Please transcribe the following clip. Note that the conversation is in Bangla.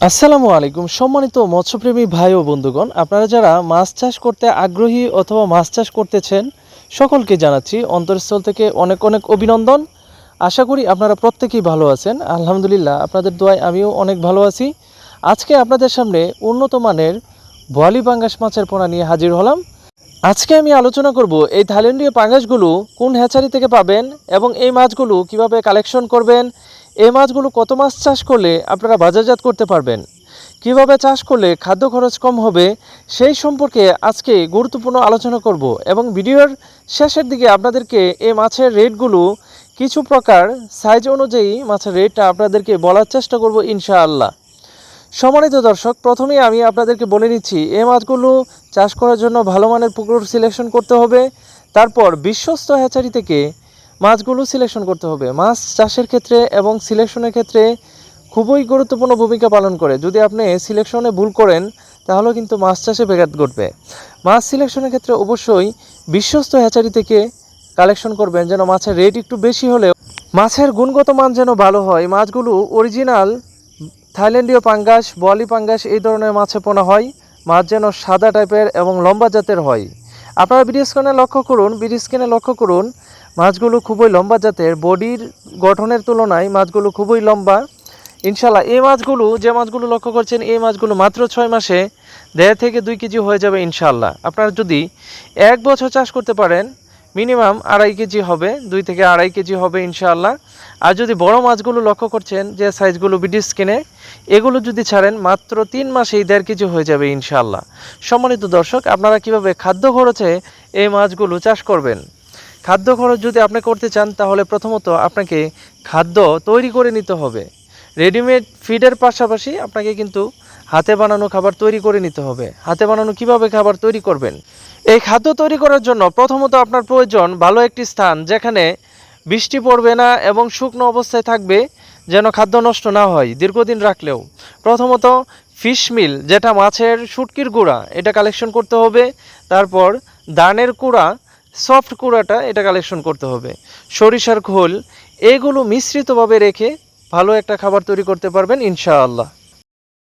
আসসালামু আলাইকুম। সম্মানিত মৎস্যপ্রেমী ভাই ও বন্ধুগণ, আপনারা যারা মাছ চাষ করতে আগ্রহী অথবা মাছ চাষ করতেছেন, সকলকে জানাচ্ছি অন্তরস্থল থেকে অনেক অনেক অভিনন্দন। আশা করি আপনারা প্রত্যেকেই ভালো আছেন। আলহামদুলিল্লাহ, আপনাদের দোয়ায় আমিও অনেক ভালো আছি। আজকে আপনাদের সামনে উন্নত মানের বোয়ালি পাঙ্গাস মাছের পোনা নিয়ে হাজির হলাম। আজকে আমি আলোচনা করব এই থাইল্যান্ডীয় পাঙ্গাসগুলো কোন হ্যাচারি থেকে পাবেন এবং এই মাছগুলো কীভাবে কালেকশন করবেন এই মাছগুলো কত মাছ চাষ করলে আপনারা বাজারজাত করতে পারবেন? কীভাবে চাষ করলে খাদ্য খরচ কম হবে? সেই সম্পর্কে আজকে গুরুত্বপূর্ণ আলোচনা করব এবং ভিডিওর শেষের দিকে আপনাদেরকে এই মাছের রেটগুলো কিছু প্রকার সাইজ অনুযায়ী মাছের রেটটা আপনাদেরকে বলার চেষ্টা করব ইনশাআল্লাহ। সম্মানিত দর্শক প্রথমেই আমি আপনাদেরকে বলে নিচ্ছি, এই মাছগুলো চাষ করার জন্য ভালো মানের পুকুর সিলেকশন করতে হবে। তারপর বিশ্বস্ত হ্যাচারি থেকে মাছগুলো সিলেকশন করতে হবে। মাছ চাষের ক্ষেত্রে এবং সিলেকশনের ক্ষেত্রে খুবই গুরুত্বপূর্ণ ভূমিকা পালন করে। যদি আপনি সিলেকশনে ভুল করেন, তাহলেও কিন্তু মাছ চাষে ব্যাঘাত ঘটবে। মাছ সিলেকশনের ক্ষেত্রে অবশ্যই বিশ্বস্ত হ্যাচারি থেকে কালেকশন করবেন, যেন মাছের রেট একটু বেশি হলেও মাছের গুণগত মান যেন ভালো হয়। মাছগুলো অরিজিনাল থাইল্যান্ডীয় পাঙ্গাস, বোয়ালি পাঙ্গাস এই ধরনের মাছে পোনা হয়। মাছ যেন সাদা টাইপের এবং লম্বা জাতের হয়। আপনারা ভিডিও স্ক্রিনে লক্ষ্য করুন ভিডিও স্ক্রিনে লক্ষ্য করুন মাছগুলো খুবই লম্বা জাতের। বডির গঠনের তুলনায় মাছগুলো খুবই লম্বা। ইনশাল্লাহ এই মাছগুলো, যে মাছগুলো লক্ষ্য করছেন, এই মাছগুলো মাত্র ছয় মাসে দেড় থেকে দুই কেজি হয়ে যাবে ইনশাল্লাহ আপনারা যদি এক বছর চাষ করতে পারেন, মিনিমাম আড়াই কেজি হবে, দুই থেকে আড়াই কেজি হবে ইনশাআল্লাহ। আর যদি বড় মাছগুলো লক্ষ্য করছেন, যে সাইজগুলো বিডিস কিনে এগুলো যদি ছাড়েন, মাত্র তিন মাসেই দেড় কেজি হয়ে যাবে ইনশাআল্লাহ। সম্মানিত দর্শক, আপনারা কীভাবে খাদ্য খরচে এই মাছগুলো চাষ করবেন? খাদ্য খরচ যদি আপনি করতে চান, তাহলে প্রথমত আপনাকে খাদ্য তৈরি করে নিতে হবে। রেডিমেড ফিডের পাশাপাশি আপনাকে কিন্তু হাতে বানানো খাবার তৈরি করে নিতে হবে। হাতে বানানো কীভাবে খাবার তৈরি করবেন? এই খাদ্য তৈরি করার জন্য প্রথমত আপনার প্রয়োজন ভালো একটি স্থান, যেখানে বৃষ্টি পড়বে না এবং শুকনো অবস্থায় থাকবে যেন খাদ্য নষ্ট না হয়, দীর্ঘদিন রাখলেও। প্রথমত ফিশ মিল, যেটা মাছের শুটকির গুঁড়া, এটা কালেকশন করতে হবে। তারপর দানের কুড়া সফট কুড়াটা এটা কালেকশন করতে হবে। সরিষার খোল, এগুলো মিশ্রিতভাবে রেখে ভালো একটা খাবার তৈরি করতে পারবেন ইনশাআল্লাহ।